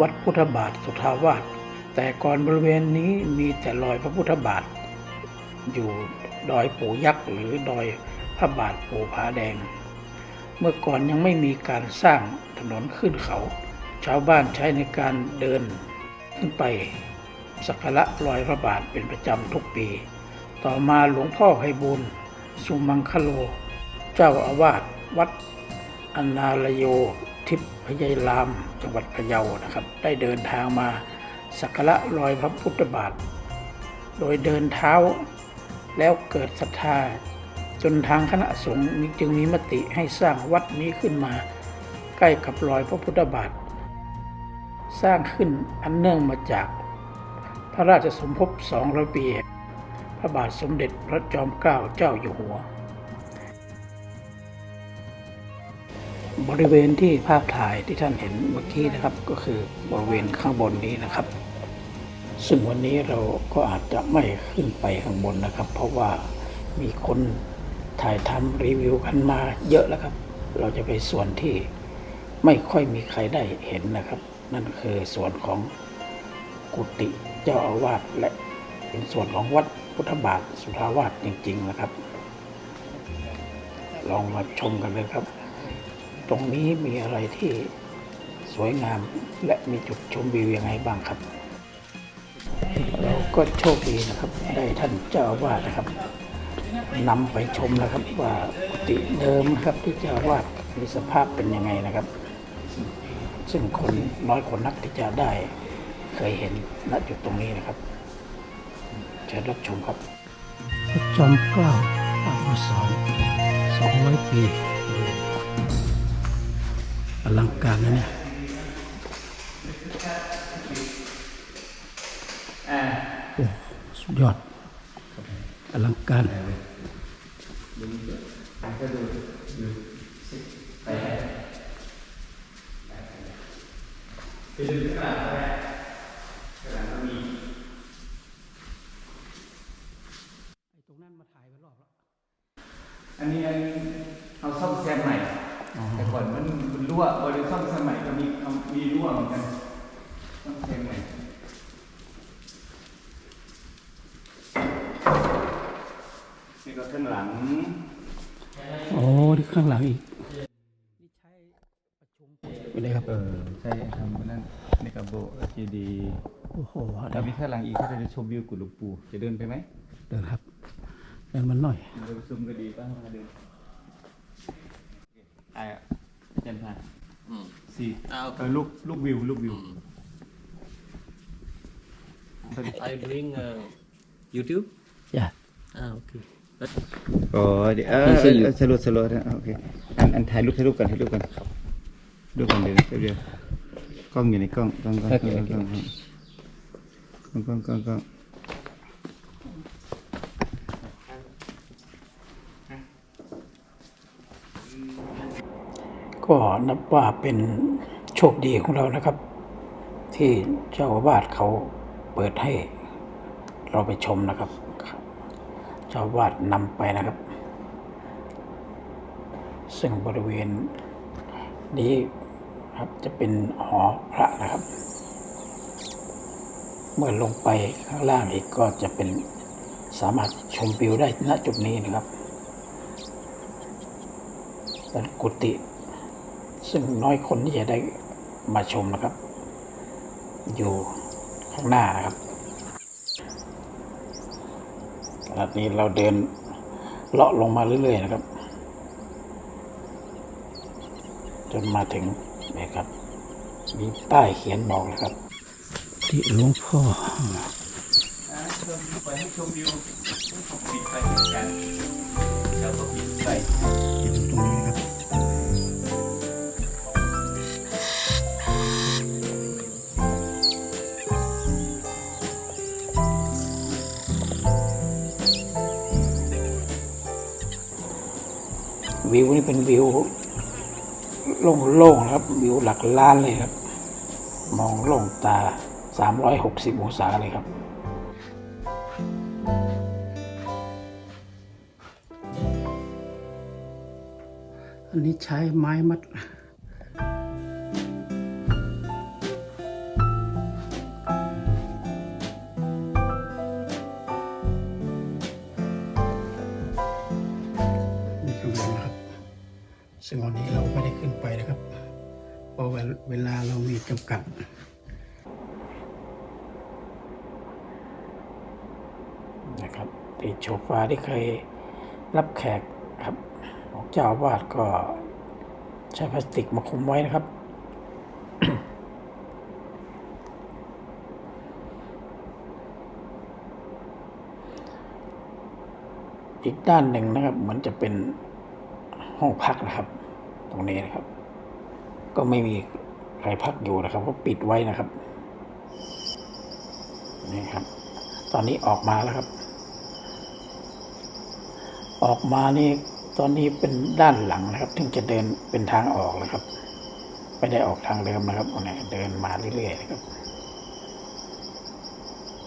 วัดพุทธบาทสุทาวาสแต่ก่อนบริเวณนี้มีแต่รอยพระพุทธบาท อยู่ดอยปู่ยักษ์หรือดอยพระบาทปู่ผาแดง เมื่อก่อนยังไม่มีการสร้างถนนขึ้นเขา ชาวบ้านใช้ในการเดินขึ้นไปสักการะรอยพระบาทเป็นประจำทุกปี ต่อมาหลวงพ่อไพบูลย์สุมังคโล เจ้าอาวาสวัดอนาลโย ทิพย์พยายรามจังหวัดพะเยานะครับ ได้เดินทางมาสักการะรอยพระพุทธบาท โดยเดินเท้าแล้วเกิดศรัทธา จนทางคณะสงฆ์จึงมีมติให้สร้างวัดนี้ขึ้นมา ใกล้กับรอยพระพุทธบาท สร้างขึ้นอันเนื่องมาจาก พระราชสมภพ200ปีพระบาทสมเด็จพระจอมเกล้าเจ้าอยู่หัว บริเวณที่ภาพถ่ายที่ท่านเห็นเมื่อกี้นะครับ ก็คือบริเวณข้างบนนี้นะครับ ซึ่งวันนี้เราก็อาจจะไม่ขึ้นไปข้างบนนะครับ เพราะว่ามีคนถ่ายทำรีวิวกันมาเยอะแล้วครับ เราจะไปส่วนที่ไม่ค่อยมีใครได้เห็นนะครับ นั่นคือส่วนของกุฏิเจ้าอาวาสและเป็นส่วนของวัดพุทธบาทสุทาวาสจริง ๆ นะครับ ลองมาชมกันเลยครับ ตรงนี้มีอะไรที่สวยงามและมีจุดชมวิวยังไงบ้างครับ เราก็โชคดีนะครับ ได้ท่านเจ้าวาสนะครับนำไปชมนะครับว่ากุฏิเดิมนะครับที่เจ้าวาสมีสภาพเป็นยังไงนะครับ ซึ่งคนน้อยคนนักที่จะได้เคยเห็นณจุดตรงนี้นะครับเชิญรับชมครับจอมเกล้าอายุสองสองร้อยปี อลังการนะเนี่ยโอ้สุดยอด อลังการตรงนั้นมาถ่ายไปรอบแล้ว อันนี้อันนี้เอาซ่อมแซมใหม่ แต่ก่อนมัน มันรั่วบริซ่อมแซมใหม่ก็มีเอามีรั่วเหมือนกันซ่อมแซมใหม่นี่ก็ข้างหลัง โอ้ที่ข้างหลังอีกนี่ใช้ประชุมไปเลยครับ เออ ใช่ทำนั่นนี่กับโบจีดีโอ้โหถ้ามีข้างหลังอีกก็จะชมวิวกุหลวงปู่จะเดินไปไหมเดินครับเดินมันหน่อยเดินไปซุมก็ดีป่ะมาเดินไอ้อาจารย์พา สี่อ่าโอเคเออลูกลูกวิวลูกวิว Are you doing uh, YouTube? อย่า Ah, okay. โอ้เดี๋ยวเออให้สรุปเออสรุปสรุปนะโอเคอันอันถ่ายรูปถ่ายรูปกันถ่ายรูปกันรูปกันเดี๋ยวเดี๋ยวเดี๋ยวกล้องอยู่ในกล้องกล้องกล้องโอเคกล้องโอเคกล้องกล้องกล้องกล้อง ก็นับว่าเป็นโชคดีของเรานะครับ ที่เจ้าอาวาสเขาเปิดให้เราไปชมนะครับ เจ้าอาวาสนำไปนะครับ ซึ่งบริเวณนี้ครับจะเป็นหอพระนะครับ เมื่อลงไปข้างล่างอีกก็จะเป็นสามารถชมวิวได้ณจุดนี้นะครับเป็นกุฏิ ซึ่งน้อยคนที่จะได้มาชมนะครับ อยู่ข้างหน้านะครับขณะนี้เราเดินเลาะลงมาเรื่อยๆนะครับ จนมาถึงนี่ครับมีป้ายเขียนบอกนะครับ ที่หลวงพ่อไปให้ชมวิวปิดไฟกันแล้วก็ปิดไฟอยู่ตรงนี้ วิวนี่เป็นวิวโล่งๆครับ วิวหลักล้านเลยครับ มองโล่งตา 360 องศาเลยครับอันนี้ใช้ไม้มัด เวลาเรามีจำกัดนะครับที่โชฟาที่เคยรับแขกครับของเจ้าวาสก็ใช้พลาสติกมาคุมไว้นะครับ อีกด้านหนึ่งนะครับ เหมือนจะเป็นห้องพักนะครับ ตรงนี้นะครับ ก็ไม่มีใครพักอยู่นะครับก็ปิดไว้นะครับนี่ครับ ตอนนี้ออกมาแล้วครับ ออกมานี่ตอนนี้เป็นด้านหลังนะครับถึงจะเดินเป็นทางออกนะครับไม่ได้ออกทางเดิมนะครับเนี่ยเดินมาเรื่อยๆนะครับ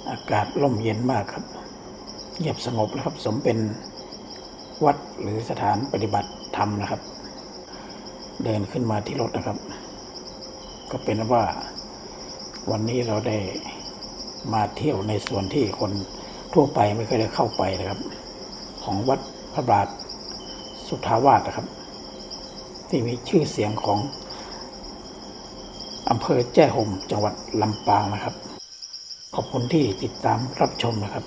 อากาศร่มเย็นมากครับเงียบสงบนะครับ สมเป็นวัดหรือสถานปฏิบัติธรรมนะครับ เดินขึ้นมาที่รถนะครับ ก็เป็นว่าวันนี้เราได้มาเที่ยวในส่วนที่คนทั่วไปไม่เคยได้เข้าไปนะครับ ของวัดพระบาทสุทาวาสนะครับ ที่มีชื่อเสียงของอำเภอแจ้ห่มจังหวัดลำปางนะครับ ขอบคุณที่ติดตามรับชมนะครับ